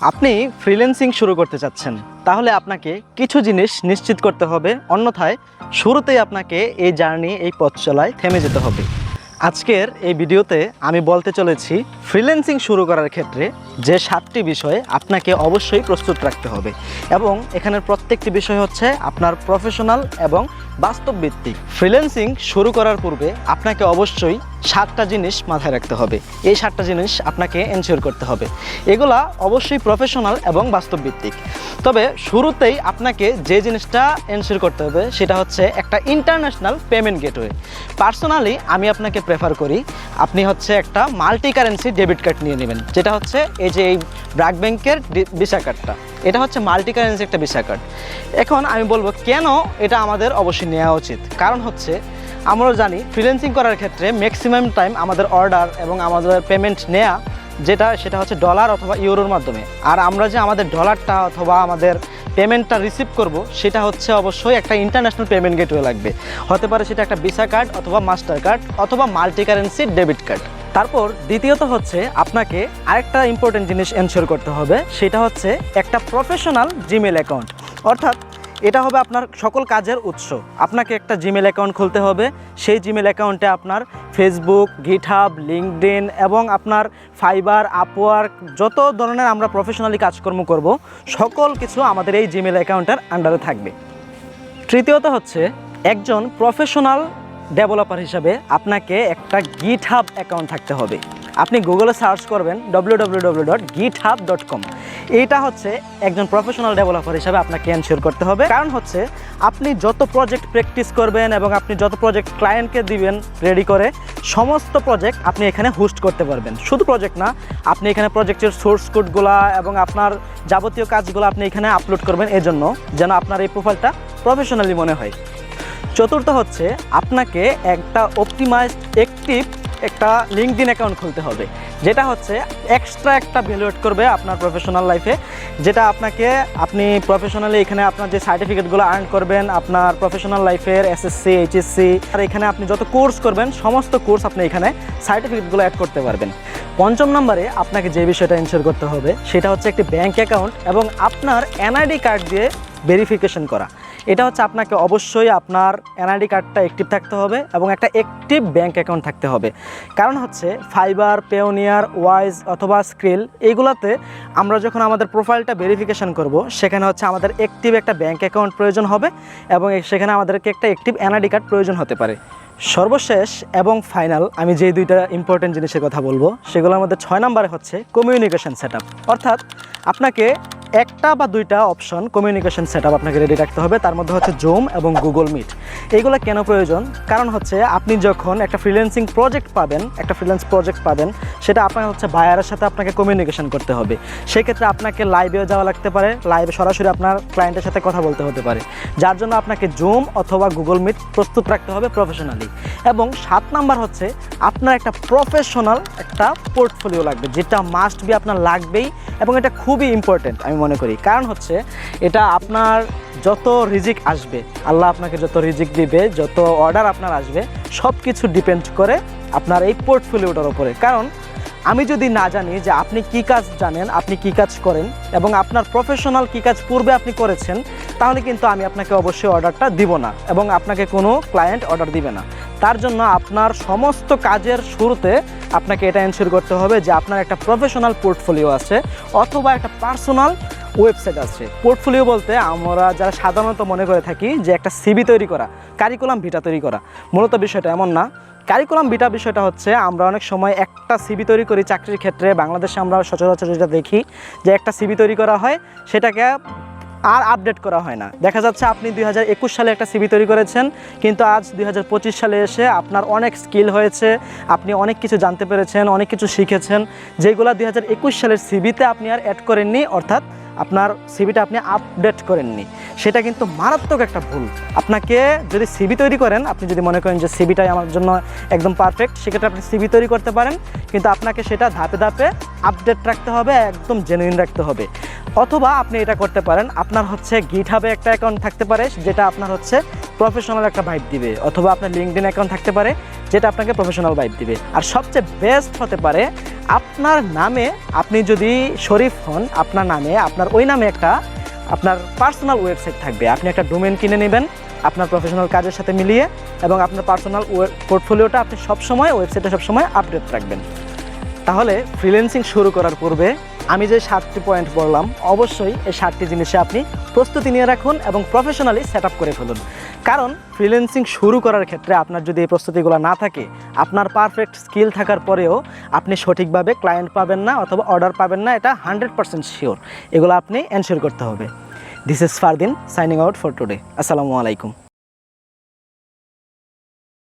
আপনি ফ্রিল্যান্সিং শুরু করতে চাচ্ছেন, তাহলে আপনাকে কিছু জিনিস নিশ্চিত করতে হবে, অন্যথায় শুরুতেই আপনাকে এই জার্নি, এই পথ চলায় থেমে যেতে হবে। আজকের এই ভিডিওতে আমি বলতে চলেছি ফ্রিল্যান্সিং শুরু করার ক্ষেত্রে যে সাতটি বিষয়ে আপনাকে অবশ্যই প্রস্তুত রাখতে হবে এবং এখানের প্রত্যেকটি বিষয় হচ্ছে আপনার প্রফেশনাল এবং বাস্তব ভিত্তিক ফ্রিল্যান্সিং শুরু করার পূর্বে আপনাকে অবশ্যই সাতটা জিনিস মাথায় রাখতে হবে। এই সাতটা জিনিস আপনাকে এনশিওর করতে হবে। এগুলা অবশ্যই প্রফেশনাল এবং বাস্তব ভিত্তিক তবে শুরুতেই আপনাকে যে জিনিসটা এনশিওর করতে হবে সেটা হচ্ছে একটা ইন্টারন্যাশনাল পেমেন্ট গেটওয়ে পার্সোনালি আমি আপনাকে প্রেফার করি, আপনি হচ্ছে একটা মাল্টি কারেন্সি ডেবিট কার্ড নিয়ে নেবেন। যেটা হচ্ছে এই যে এই ব্র্যাক ব্যাংকের ভিসা কার্ডটা এটা হচ্ছে মাল্টি কারেন্সি একটা ভিসা কার্ড এখন আমি বলব কেন এটা আমাদের অবশ্যই নেওয়া উচিত। কারণ হচ্ছে আমরা জানি ফ্রিল্যান্সিং করার ক্ষেত্রে ম্যাক্সিমাম টাইম আমাদের অর্ডার এবং আমাদের পেমেন্ট নেওয়া যেটা সেটা হচ্ছে ডলার অথবা ইউরোর মাধ্যমে। আর আমরা যে আমাদের ডলারটা অথবা আমাদের পেমেন্টটা রিসিভ করব, সেটা হচ্ছে অবশ্যই একটা ইন্টারন্যাশনাল পেমেন্ট গেটওয়ে লাগবে। হতে পারে সেটা একটা ভিসা কার্ড অথবা মাস্টার কার্ড অথবা মাল্টি কারেন্সি ডেবিট কার্ড তারপর দ্বিতীয়ত হচ্ছে আপনাকে আরেকটা ইম্পর্টেন্ট জিনিস এনশিওর করতে হবে, সেটা হচ্ছে একটা প্রফেশনাল জিমেল অ্যাকাউন্ট অর্থাৎ এটা হবে আপনার সকল কাজের উৎস। আপনাকে একটা জিমেল অ্যাকাউন্ট খুলতে হবে, সেই জিমেল অ্যাকাউন্টে আপনার ফেসবুক গিটহাব লিঙ্কডইন এবং আপনার ফাইবার আপওয়ার্ক যত ধরনের আমরা প্রফেশনালি কাজকর্ম করব, সকল কিছু আমাদের এই জিমেল অ্যাকাউন্টের আন্ডারে থাকবে। তৃতীয়ত হচ্ছে একজন প্রফেশনাল ডেভেলপার হিসাবে আপনাকে একটা গিট হাব অ্যাকাউন্ট থাকতে হবে। আপনি গুগলে সার্চ করবেন W W dot GitHub dot com এইটা হচ্ছে একজন প্রফেশনাল ডেভেলপার হিসাবে আপনাকে এনশিওর করতে হবে। কারণ হচ্ছে, আপনি যত প্রজেক্ট প্র্যাকটিস করবেন এবং আপনি যত প্রজেক্ট ক্লায়েন্টকে দিবেন রেডি করে, সমস্ত প্রজেক্ট আপনি এখানে হোস্ট করতে পারবেন। শুধু প্রজেক্ট না, আপনি এখানে প্রজেক্টের সোর্স কোডগুলা এবং আপনার যাবতীয় কাজগুলো আপনি এখানে আপলোড করবেন। এজন্য যেন আপনার এই প্রোফাইলটা প্রফেশনালি মনে হয়। চতুর্থ হচ্ছে আপনাকে একটা অপটিমাইজড অ্যাক্টিভ একটা লিঙ্কডিন অ্যাকাউন্ট খুলতে হবে। যেটা হচ্ছে এক্সট্রা একটা ভ্যালুয়েট করবে আপনার প্রফেশনাল লাইফে যেটা আপনাকে, আপনি প্রফেশনালি এখানে আপনার যে সার্টিফিকেটগুলো আর্ন করবেন, আপনার প্রফেশনাল লাইফের এসএসসি এইচএসসি আর এখানে আপনি যত কোর্স করবেন, সমস্ত কোর্স আপনি এখানে সার্টিফিকেটগুলো অ্যাড করতে পারবেন। পঞ্চম নম্বরে আপনাকে যে বিষয়টা এনশিওর করতে হবে, সেটা হচ্ছে একটি ব্যাংক অ্যাকাউন্ট এবং আপনার এনআইডি কার্ড দিয়ে ভেরিফিকেশন করা। এটা হচ্ছে আপনাকে অবশ্যই আপনার এনআইডি কার্ডটা অ্যাক্টিভ থাকতে হবে এবং একটা অ্যাক্টিভ ব্যাঙ্ক অ্যাকাউন্ট থাকতে হবে। কারণ হচ্ছে ফাইবার পেওনিয়ার ওয়াইজ অথবা স্ক্রিল এইগুলোতে আমরা যখন আমাদের প্রোফাইলটা ভেরিফিকেশন করব, সেখানে হচ্ছে আমাদের অ্যাক্টিভ একটা ব্যাঙ্ক অ্যাকাউন্ট প্রয়োজন হবে এবং সেখানে আমাদেরকে একটা অ্যাক্টিভ এনআইডি কার্ড প্রয়োজন হতে পারে। সর্বশেষ এবং ফাইনাল আমি যে দুইটা ইম্পর্টেন্ট জিনিসের কথা বলব, সেগুলোর মধ্যে ছয় নম্বরে হচ্ছে কমিউনিকেশন সেট অর্থাৎ আপনাকে একটা বা দুইটা অপশন কমিউনিকেশন সেট আপ আপনাকে রেডি রাখতে হবে। তার মধ্যে হচ্ছে জুম এবং গুগল মিট এইগুলো কেন প্রয়োজন? কারণ হচ্ছে আপনি যখন একটা ফ্রিল্যান্সিং প্রজেক্ট পাবেন, একটা ফ্রিল্যান্স প্রজেক্ট পাবেন, সেটা আপনার হচ্ছে বায়ারের সাথে আপনাকে কমিউনিকেশন করতে হবে। সেক্ষেত্রে আপনাকে লাইভেও যাওয়া লাগতে পারে লাইভে সরাসরি আপনার ক্লায়েন্টের সাথে কথা বলতে হতে পারে। যার জন্য আপনাকে জুম অথবা গুগল মিট প্রস্তুত রাখতে হবে প্রফেশনালি এবং সাত নাম্বার হচ্ছে আপনার একটা প্রফেশনাল একটা পোর্টফোলিও লাগবে, যেটা মাস্ট বি আপনার লাগবেই এবং এটা খুবই ইম্পর্টেন্ট আমি মনে করি। কারণ হচ্ছে, এটা আপনার যত রিজিক আসবে, আল্লাহ আপনাকে যত রিজিক দিবে, যত অর্ডার আপনার আসবে সব কিছু ডিপেন্ড করে আপনার এই পোর্টফোলিওটার উপরে। কারণ, আমি যদি না জানি যে আপনি কি কাজ জানেন, আপনি কি কাজ করেন, এবং আপনার প্রফেশনাল কি কাজ পূর্বে আপনি করেছেন, তাহলে কিন্তু আমি আপনাকে অবশ্যই অর্ডারটা দিব না, এবং আপনাকে কোনো ক্লায়েন্ট অর্ডার দিবে না। তার জন্য আপনার সমস্ত কাজের শুরুতে আপনাকে এটা এনশিওর করতে হবে যে আপনার একটা প্রফেশনাল পোর্টফোলিও আছে অথবা একটা পার্সোনাল ওয়েবসাইট আছে। পোর্টফোলিও বলতে আমরা যারা সাধারণত মনে করে থাকি যে একটা সিবি তৈরি করা কারিকুলাম ভিটা তৈরি করা। মূলত বিষয়টা এমন না। কারিকুলাম বিটা বিষয়টা হচ্ছে আমরা অনেক সময় একটা সিবি তৈরি করি চাকরির ক্ষেত্রে। বাংলাদেশে আমরা সচরাচর যেটা দেখি যে একটা সিবি তৈরি করা হয়, সেটাকে আর আপডেট করা হয় না। দেখা যাচ্ছে আপনি দুই হাজার একুশ সালে একটা সিবি তৈরি করেছেন, কিন্তু আজ দুই হাজার পঁচিশ সালে এসে আপনার অনেক স্কিল হয়েছে, আপনি অনেক কিছু জানতে পেরেছেন, অনেক কিছু শিখেছেন, যেগুলো দু হাজার একুশ সালের সিবিতে আপনি আর অ্যাড করেননি, অর্থাৎ আপনার সিবিটা আপনি আপডেট করেননি। সেটা কিন্তু মারাত্মক একটা ভুল। আপনাকে যদি সিবি তৈরি করেন, আপনি যদি মনে করেন যে সিবিটাই আমার জন্য একদম পারফেক্ট সেক্ষেত্রে আপনি সিবি তৈরি করতে পারেন, কিন্তু আপনাকে সেটা ধাপে ধাপে আপডেট রাখতে হবে, একদম জেনুইন রাখতে হবে। অথবা আপনি এটা করতে পারেন, আপনার হচ্ছে গিটহাবে একটা অ্যাকাউন্ট থাকতে পারে, যেটা আপনার হচ্ছে প্রফেশনাল একটা ভাইব দিবে, অথবা আপনার লিঙ্কডিন অ্যাকাউন্ট থাকতে পারে, যেটা আপনাকে প্রফেশনাল ভাইব দিবে। আর সবচেয়ে বেস্ট হতে পারে আপনার নামে আপনি যদি শরীফ হন, আপনার নামে, আপনার ওই নামে একটা আপনার পার্সোনাল ওয়েবসাইট থাকবে। আপনি একটা ডোমেন কিনে নেবেন, আপনার প্রফেশনাল কাজের সাথে মিলিয়ে এবং আপনার পার্সোনাল পোর্টফোলিওটা আপনি সবসময় ওয়েবসাইটে সবসময় আপডেট রাখবেন। তাহলে ফ্রিল্যান্সিং শুরু করার পূর্বে আমি যে সাতটি পয়েন্ট বললাম, অবশ্যই এই সাতটি জিনিসে আপনি প্রস্তুতি নিয়ে রাখুন এবং প্রফেশনালি সেট করে ফেলুন। কারণ ফ্রিল্যান্সিং শুরু করার ক্ষেত্রে আপনার যদি এই প্রস্তুতিগুলো না থাকে, আপনার পারফেক্ট স্কিল থাকার পরেও আপনি সঠিকভাবে ক্লায়েন্ট পাবেন না অথবা অর্ডার পাবেন না, এটা হান্ড্রেড পার্সেন্ট শিওর এগুলো আপনি এনশিওর করতে হবে। This is Fardin signing out for today আসসালামু আলাইকুম।